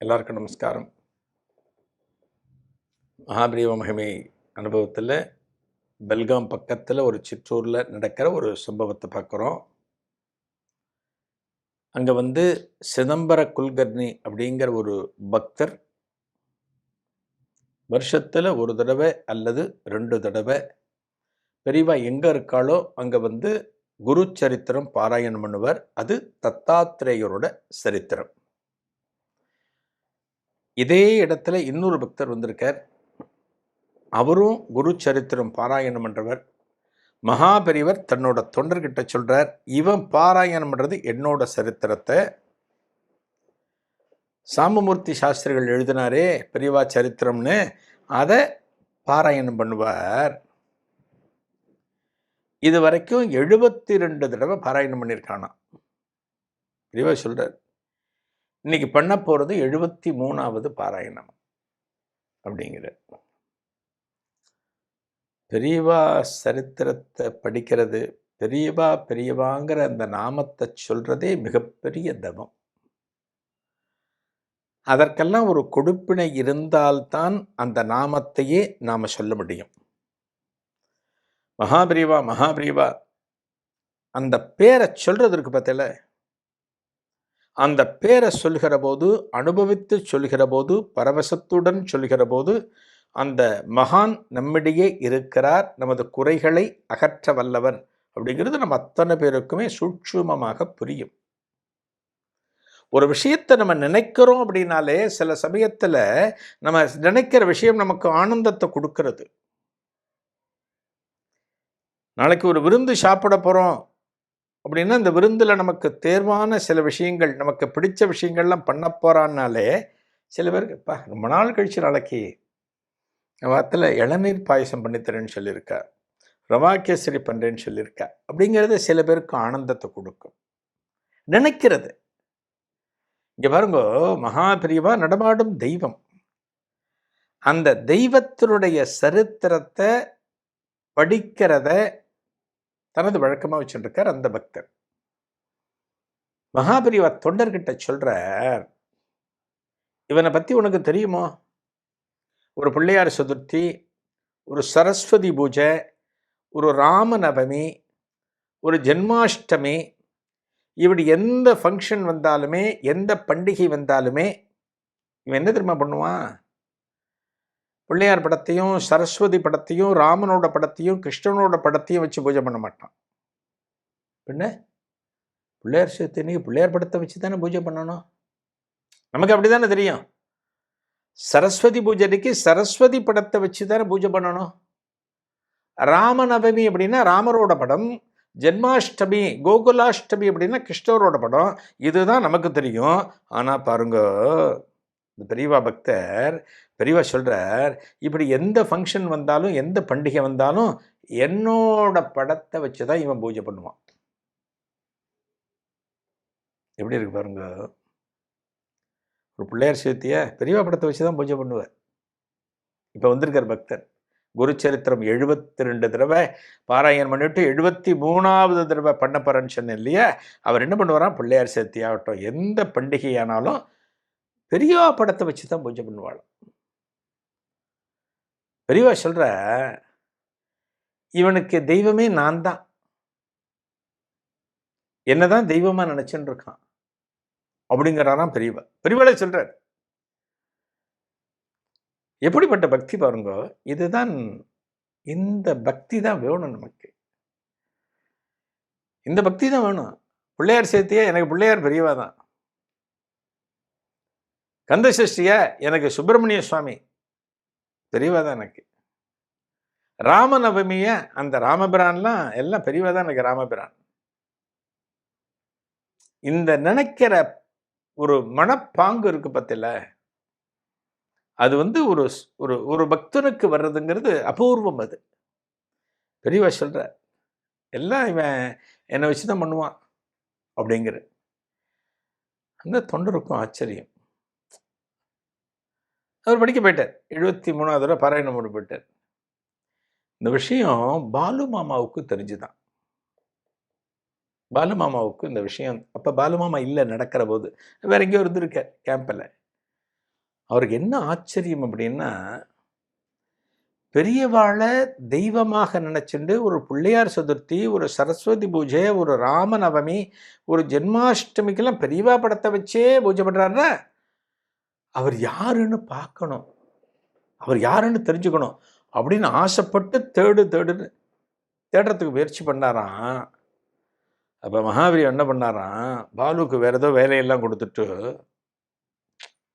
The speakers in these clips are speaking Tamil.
எல்லாருக்கும் நமஸ்காரம். மகாபிரிவ மகிமை அனுபவத்தில் பெல்காம் பக்கத்தில் ஒரு சிற்றூரில் நடக்கிற ஒரு சம்பவத்தை பார்க்குறோம். அங்கே வந்து சிதம்பர குல்கர்னி அப்படிங்கிற ஒரு பக்தர் வருஷத்தில் ஒரு தடவை அல்லது ரெண்டு தடவை பெரியவா எங்கே இருக்காளோ அங்கே வந்து குரு சரித்திரம் பாராயணம் பண்ணுவார். அது தத்தாத்திரேயரோட சரித்திரம். இதே இடத்துல இன்னொரு பக்தர் வந்திருக்கார். அவரும் குரு சரித்திரம் பாராயணம் பண்ணுறவர் மகாபெரிவர் தன்னோட தொண்டர்கிட்ட சொல்கிறார் இவன் பாராயணம் பண்ணுறது என்னோட சரித்திரத்தை. சாமமூர்த்தி சாஸ்திரிகள் எழுதினாரே பெரியவா சரித்திரம்னு. அதை பாராயணம் பண்ணுவார். இது வரைக்கும் எழுபத்தி ரெண்டு தடவை பாராயணம் பண்ணியிருக்கானாம் பெரியவா சொல்கிறார் இன்னைக்கு பண்ண போகிறது எழுபத்தி மூணாவது பாராயணம் அப்படிங்கிற பெரியவா சரித்திரத்தை படிக்கிறது பெரியவா பெரியவாங்கிற அந்த நாமத்தை சொல்றதே மிகப்பெரிய தவம். அதற்கெல்லாம் ஒரு கொடுப்பினை இருந்தால்தான் அந்த நாமத்தையே நாம் சொல்ல முடியும். மகாபிரிவா மகாபிரிவா அந்த பேரை சொல்றதற்கு பார்த்தல அந்த பேரை சொல்கிற போது அனுபவித்து சொல்கிற போது பரவசத்துடன் சொல்கிற போது அந்த மகான் நம்மிடையே இருக்கிறார் நமது குறைகளை அகற்ற வல்லவர் அப்படிங்கிறது நம்ம அத்தனை பேருக்குமே சூட்சுமமாக புரியும். ஒரு விஷயத்தை நம்ம நினைக்கிறோம் அப்படின்னாலே சில சமயத்தில் நம்ம நினைக்கிற விஷயம் நமக்கு ஆனந்தத்தை கொடுக்கறது. நாளைக்கு ஒரு விருந்து சாப்பிட போகிறோம் அப்படின்னா இந்த விருந்தில் நமக்கு தேர்வான சில விஷயங்கள் நமக்கு பிடிச்ச விஷயங்கள்லாம் பண்ண போகிறான்னாலே சில பேருக்கு இப்போ ரொம்ப நாள் கழிச்சு நாளைக்கு வாரத்தில் இளநீர் பாயசம் பண்ணித்தரேன்னு சொல்லியிருக்கா ரவா கேசரி பண்ணுறேன்னு சொல்லியிருக்கா அப்படிங்கிறது சில பேருக்கு ஆனந்தத்தை கொடுக்கும். நினைக்கிறது. இங்கே பாருங்க மகாபிரிவா நடமாடும் தெய்வம். அந்த தெய்வத்தினுடைய சரித்திரத்தை படிக்கிறத தனது வழக்கமாக வச்சுருக்கார் அந்த பக்தர். மகாபிரிவா தொண்டர்கிட்ட சொல்கிறார் இவனை பற்றி உனக்கு தெரியுமோ? ஒரு பிள்ளையார் சதுர்த்தி ஒரு சரஸ்வதி பூஜை ஒரு ராமநவமி ஒரு ஜென்மாஷ்டமி இப்படி எந்த ஃபங்க்ஷன் வந்தாலுமே எந்த பண்டிகை வந்தாலுமே இவன் என்ன திரும்ப பண்ணுவான்? பிள்ளையார் படத்தையும் சரஸ்வதி படத்தையும் ராமனோட படத்தையும் கிருஷ்ணனோட படத்தையும் வச்சு பூஜை பண்ண மாட்டான். பின்ன பிள்ளையார் சேர்த்து பிள்ளையார் படத்தை வச்சு தானே பூஜை பண்ணணும்? நமக்கு அப்படி தானே தெரியும். சரஸ்வதி பூஜைக்கு சரஸ்வதி படத்தை வச்சு தானே பூஜை பண்ணணும்? ராமநவமி அப்படின்னா ராமரோட படம் ஜென்மாஷ்டமி கோகுலாஷ்டமி அப்படின்னா கிருஷ்ணரோட படம். இதுதான் நமக்கு தெரியும். ஆனால் பாருங்க இந்த பெரியவா பக்தர் பெரியவா சொல்கிறார் இப்படி எந்த ஃபங்க்ஷன் வந்தாலும் எந்த பண்டிகை வந்தாலும் என்னோட படத்தை வச்சு தான் இவன் பூஜை பண்ணுவான். எப்படி இருக்கு பாருங்க. ஒரு பிள்ளையார் சேர்த்திய பெரியவா படத்தை வச்சு தான் பூஜை பண்ணுவார். இப்போ வந்திருக்கார் பக்தர். குரு சரித்திரம் எழுபத்தி ரெண்டு தடவை பாராயணம் பண்ணிவிட்டு எழுபத்தி மூணாவது தடவை பண்ண போகிறேன்னு சொன்னேன் இல்லையா? அவர் என்ன பண்ணுவாராம்? பிள்ளையார் சேர்த்தி ஆகட்டும் எந்த பண்டிகையானாலும் பெரியவா படத்தை வச்சு தான் பூஜை பண்ணுவாள் பெரியவா சொல்ற இவனுக்கு தெய்வமே நான் தான் என்னதான் தெய்வமா நினச்சின்னு இருக்கான் அப்படிங்கிறாராம் பெரியவா. பெரியவாளே சொல்கிறார் எப்படிப்பட்ட பக்தி பாருங்க இதுதான் இந்த பக்தி தான் வேணும் நமக்கு. இந்த பக்தி தான் வேணும். பிள்ளையார் சேர்த்தியே எனக்கு பிள்ளையார் பெரியவா தான். கந்த சஷ்டியை எனக்கு சுப்பிரமணிய சுவாமி பெரியவா தான் எனக்கு? ராமநவமிய அந்த ராமபிரான்லாம் எல்லாம் பெரியவா தான் எனக்கு ராமபிரான்? இந்த நினைக்கிற ஒரு மனப்பாங்கு இருக்கு பத்தில அது வந்து ஒரு ஒரு ஒரு பக்தனுக்கு வர்றதுங்கிறது அபூர்வம் அது. பெரியவா சொல்ற எல்லாம் இவன் என்னை வச்சு தான் பண்ணுவான் அப்படிங்கிற. அந்த தொண்டருக்கும் ஆச்சரியம். அவர் படிக்க போயிட்டார். எழுபத்தி மூணாவது தடவை பாராயணம் பண்ணி போயிட்டார். இந்த விஷயம் பாலு மாமாவுக்கு தெரிஞ்சுதான். பாலு மாமாவுக்கு இந்த விஷயம் அப்போ பாலு மாமா இல்லை நடக்கிற போது வேற எங்கேயோ இருந்திருக்கார் கேம்பில் அவருக்கு என்ன ஆச்சரியம் அப்படின்னா பெரியவாளை தெய்வமாக நினச்சிண்டு ஒரு பிள்ளையார் சதுர்த்தி ஒரு சரஸ்வதி பூஜை ஒரு ராமநவமி ஒரு ஜென்மாஷ்டமிக்கெல்லாம் பெரியவா படத்தை வச்சே பூஜை பண்ணுறாருன்னா அவர் யாருன்னு பார்க்கணும். அவர் யாருன்னு தெரிஞ்சுக்கணும். அப்படின்னு ஆசைப்பட்டு தேடு தேடுன்னு தேடுறதுக்கு முயற்சி பண்ணாராம். அப்போ மகாவீரி என்ன பண்ணாராம்? பாலுக்கு வேறு ஏதோ வேலையெல்லாம் கொடுத்துட்டு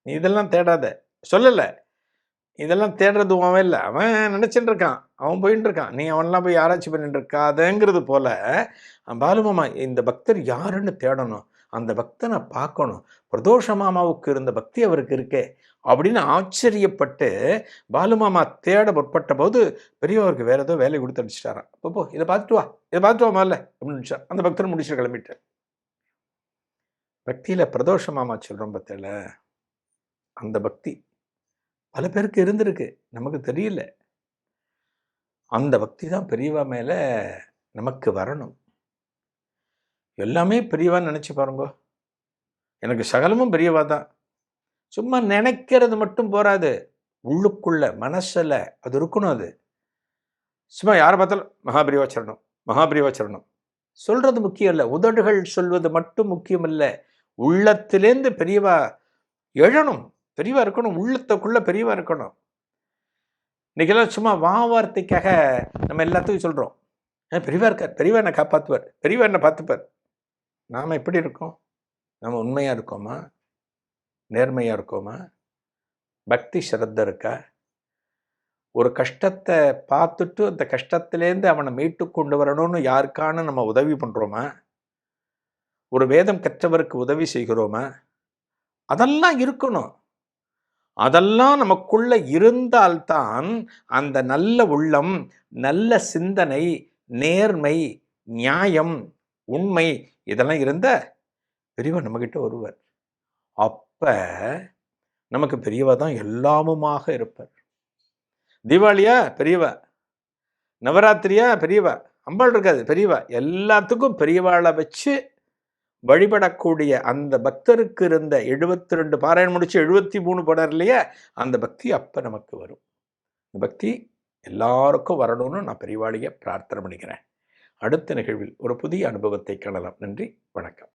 நீ இதெல்லாம் தேடாத. சொல்லலை. இதெல்லாம் தேடுறது அவன் இல்லை அவன் நினச்சிட்டு இருக்கான். அவன் போயின்னு இருக்கான். நீ அவன்லாம் போய் ஆராய்ச்சி பண்ணிட்டு இருக்காதங்கிறது போல பாலுமாமா இந்த பக்தர் யாருன்னு தேடணும். அந்த பக்தனை பார்க்கணும். பிரதோஷ மாமாவுக்கு இருந்த பக்தி அவருக்கு இருக்கே அப்படின்னு ஆச்சரியப்பட்டு பாலுமாமா தேட முற்பட்ட போது பெரியவருக்கு வேற ஏதோ வேலை கொடுத்து அடிச்சிட்டாராம் போ இதை பார்த்துட்டு வா. இதை பார்த்துட்டு வா மேல அப்படின்னு அந்த பக்தர் முடிச்சு கிளம்பிட்டு பக்தியில பிரதோஷ மாமா சொல்கிறோம் பத்தில அந்த பக்தி பல பேருக்கு இருந்திருக்கு. நமக்கு தெரியல. அந்த பக்தி தான் பெரியவா மேலே நமக்கு வரணும். எல்லாமே பெரியவான்னு நினச்சி பாருங்க. எனக்கு சகலமும் பெரியவா தான். சும்மா நினைக்கிறது மட்டும் போராது உள்ளுக்குள்ள மனசில் அது இருக்கணும் அது. சும்மா யாரை பார்த்தாலும் மகாபிரிவாச்சரணம் மகாபிரிவாச்சரணம் சொல்கிறது முக்கியம் இல்லை. உதடுகள் சொல்வது மட்டும் முக்கியம் இல்லை. உள்ளத்திலேருந்து பெரியவா எழணும். பெரியவா இருக்கணும். உள்ளத்துக்குள்ளே பெரியவா இருக்கணும். இன்றைக்கெல்லாம் சும்மா வா வார்த்தைக்காக நம்ம எல்லாத்துக்கும் சொல்கிறோம் பெரியவா இருக்கார் பெரியவா என்னை காப்பாற்றுவார் பெரியவா என்னை பார்த்துப்பார். நாம் எப்படி இருக்கோம்? நம்ம உண்மையாக இருக்கோமா? நேர்மையாக இருக்கோமா? பக்தி சிரத்த இருக்கா? ஒரு கஷ்டத்தை பார்த்துட்டு அந்த கஷ்டத்திலேருந்து அவனை மீட்டு கொண்டு வரணும்னு யாருக்கான நம்ம உதவி பண்ணுறோமா ஒரு வேதம் கற்றவருக்கு உதவி செய்கிறோமா? அதெல்லாம் இருக்கணும். அதெல்லாம் நமக்குள்ள இருந்தால்தான் அந்த நல்ல உள்ளம் நல்ல சிந்தனை நேர்மை நியாயம் உண்மை இதெல்லாம் இருந்த பெரியவர் நம்மக்கிட்ட ஒருவர். அப்போ நமக்கு பெரியவா தான் எல்லாமுமாக இருப்பார். தீபாவளியா? பெரியவ நவராத்திரியா? பெரியவ அம்பாள் இருக்காது பெரியவ எல்லாத்துக்கும் பெரியவாளை வச்சு வழிபடக்கூடிய அந்த பக்தருக்கு இருந்த எழுபத்தி ரெண்டு பாராயணம் முடிச்சு எழுபத்தி மூணு படம் இல்லையா? அந்த பக்தி அப்போ நமக்கு வரும். இந்த பக்தி எல்லாருக்கும் வரணும்னு நான் பெரியவாளியை பிரார்த்தனை பண்ணிக்கிறேன். அடுத்த நிகழ்வில் ஒரு புதிய அனுபவத்தை காணலாம். நன்றி. வணக்கம்.